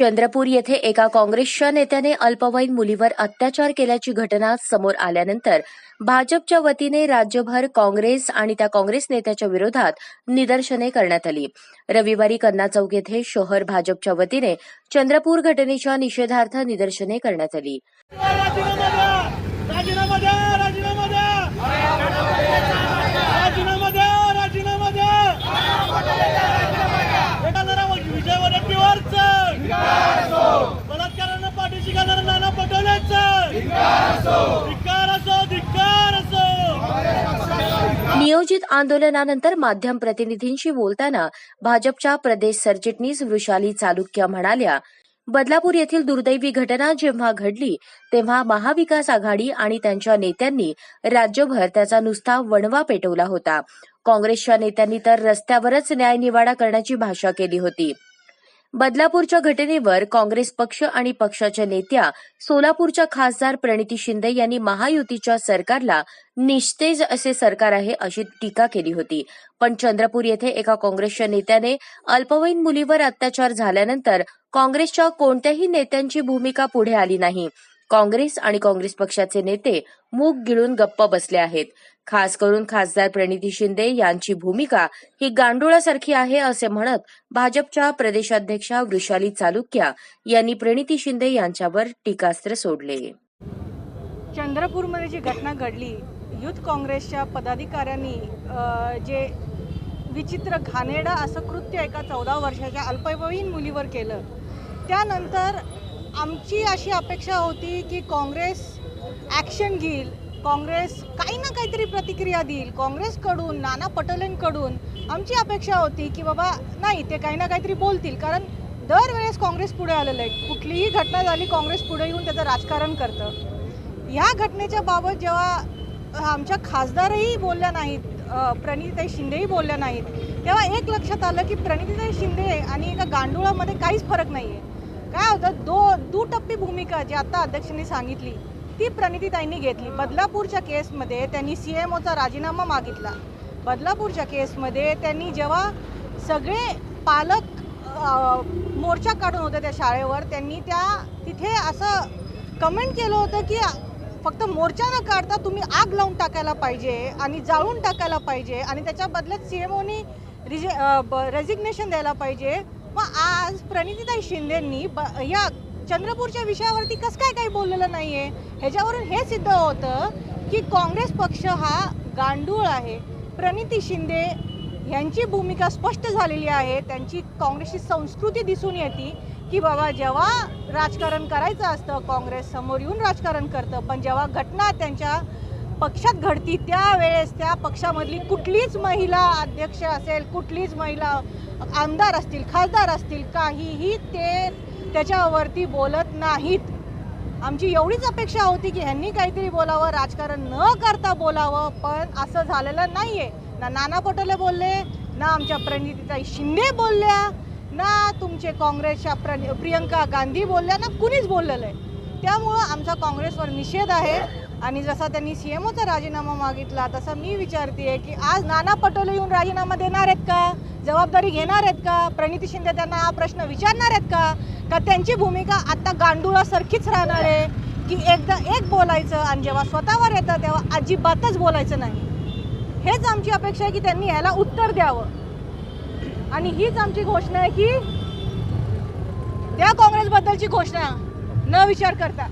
चंद्रपूर येथे एका काँग्रेसच्या नेत्याने अल्पवयीन मुलीवर अत्याचार केल्याची घटना समोर आल्यानंतर भाजपच्या वतीने राज्यभर काँग्रेस आणि त्या काँग्रेस नेत्याच्या विरोधात निदर्शने करण्यात आली. रविवारी कन्ना चौक येथे शहर भाजपच्या वतीने चंद्रपूर घटनेच्या निषेधार्थ निदर्शने करण्यात आली. नियोजित आंदोलनानंतर माध्यम प्रतिनिधींशी बोलताना भाजपच्या प्रदेश सरचिटणीस वृषाली चालुक्य म्हणाल्या बदलापूर येथील दुर्दैवी घटना जेव्हा घडली तेव्हा महाविकास आघाडी आणि त्यांच्या नेत्यांनी राज्यभर त्याचा नुसता वणवा पेटवला होता. काँग्रेसच्या नेत्यांनी तर रस्त्यावरच न्यायनिवाडा करण्याची भाषा केली होती. बदलापूरच्या घटनेवर काँग्रेस पक्ष आणि पक्षाच्या नेत्या सोलापूरच्या खासदार प्रणिती शिंदे यांनी महायुतीच्या सरकारला निस्तेज असे सरकार आहे अशी टीका केली होती. पण चंद्रपूर येथे एका काँग्रेसच्या नेत्याने अल्पवयीन मुलीवर अत्याचार झाल्यानंतर काँग्रेसच्या कोणत्याही नेत्यांची भूमिका पुढे आली नाही. काँग्रेस आणि काँग्रेस पक्षाचे नेते मूग गिळून गप्प बसले आहेत. खास करून खासदार प्रणिती शिंदे यांची भूमिका ही गांडुळासारखी आहे असे म्हणत भाजपच्या प्रदेशाध्यक्षा वृषाली चालुक्या यांनी प्रणिती शिंदे यांच्यावर टीकास्त्र सोडले. चंद्रपूरमध्ये जी घटना घडली युथ काँग्रेसच्या पदाधिकाऱ्यांनी जे विचित्र घाणेरडा असं कृत्य एका चौदा वर्षाच्या अल्पवयीन मुलीवर केलं त्यानंतर आमची अशी अपेक्षा होती की काँग्रेस ॲक्शन घेईल. काँग्रेस काही ना काहीतरी प्रतिक्रिया देईल. काँग्रेसकडून नाना पटोलेंकडून आमची अपेक्षा होती की बाबा नाही ते काही ना काहीतरी बोलतील. कारण दरवेळेस काँग्रेस पुढे आलेलं आहे. कुठलीही घटना झाली काँग्रेस पुढे येऊन त्याचं राजकारण करतं. ह्या घटनेच्या बाबत जेव्हा आमच्या खासदारही बोलल्या नाहीत प्रणितीताई शिंदेही बोलल्या नाहीत तेव्हा एक लक्षात आलं की प्रणितीताई शिंदे आणि एका गांडुळामध्ये काहीच फरक नाही आहे काय होतं? दो दुटप्पी भूमिका जी आता अध्यक्षांनी सांगितली ती प्रणितीताईंनी घेतली. बदलापूरच्या केसमध्ये त्यांनी सी एम ओचा राजीनामा मागितला. बदलापूरच्या केसमध्ये त्यांनी जेव्हा सगळे पालक मोर्चा काढून होते त्या शाळेवर त्यांनी त्या तिथे असं कमेंट केलं होतं की फक्त मोर्चा न काढता तुम्ही आग लावून टाकायला पाहिजे आणि जाळून टाकायला पाहिजे आणि त्याच्या बदल्यात सी एम ओनी रिजे रेजिग्नेशन द्यायला पाहिजे. मग आज प्रणितीताई शिंदेंनी ब या चंद्रपूरच्या विषयावरती कसं काय काही बोललेलं नाही आहे ह्याच्यावरून हे सिद्ध होतं की काँग्रेस पक्ष हा गांडूळ आहे. प्रणिती शिंदे यांची भूमिका स्पष्ट झालेली आहे. त्यांची काँग्रेसची संस्कृती दिसून येते की बाबा जेव्हा राजकारण करायचं असतं काँग्रेस समोर येऊन राजकारण करतं पण जेव्हा घटना त्यांच्या पक्षात घडती त्यावेळेस त्या पक्षामधली कुठलीच महिला अध्यक्ष असेल कुठलीच महिला आमदार असतील खासदार असतील काहीही ते त्याच्यावरती बोलत नाहीत. आमची एवढीच अपेक्षा होती की ह्यांनी काहीतरी बोलावं राजकारण न करता बोलावं पण असं झालेलं नाही आहे ना नाना पटोले बोलले ना आमच्या प्रणितीताई शिंदे बोलल्या ना तुमचे काँग्रेसच्या प्र प्रियंका गांधी बोलल्या ना कुणीच बोललेलं आहे त्यामुळं आमचा काँग्रेसवर निषेध आहे. आणि जसा त्यांनी सी एम ओचा राजीनामा मागितला तसा मी विचारते की आज नाना पटोले येऊन राजीनामा देणार आहेत का? जबाबदारी घेणार आहेत का? प्रणिती शिंदे त्यांना हा प्रश्न विचारणार आहेत का? का त्यांची भूमिका आता गांडुळासारखीच राहणार आहे? की एकदा एक बोलायचं आणि जेव्हा स्वतःवर येतं तेव्हा अजिबातच बोलायचं नाही. हेच आमची अपेक्षा आहे की त्यांनी ह्याला उत्तर द्यावं. आणि हीच आमची घोषणा आहे की त्या काँग्रेसबद्दलची घोषणा न विचार करता.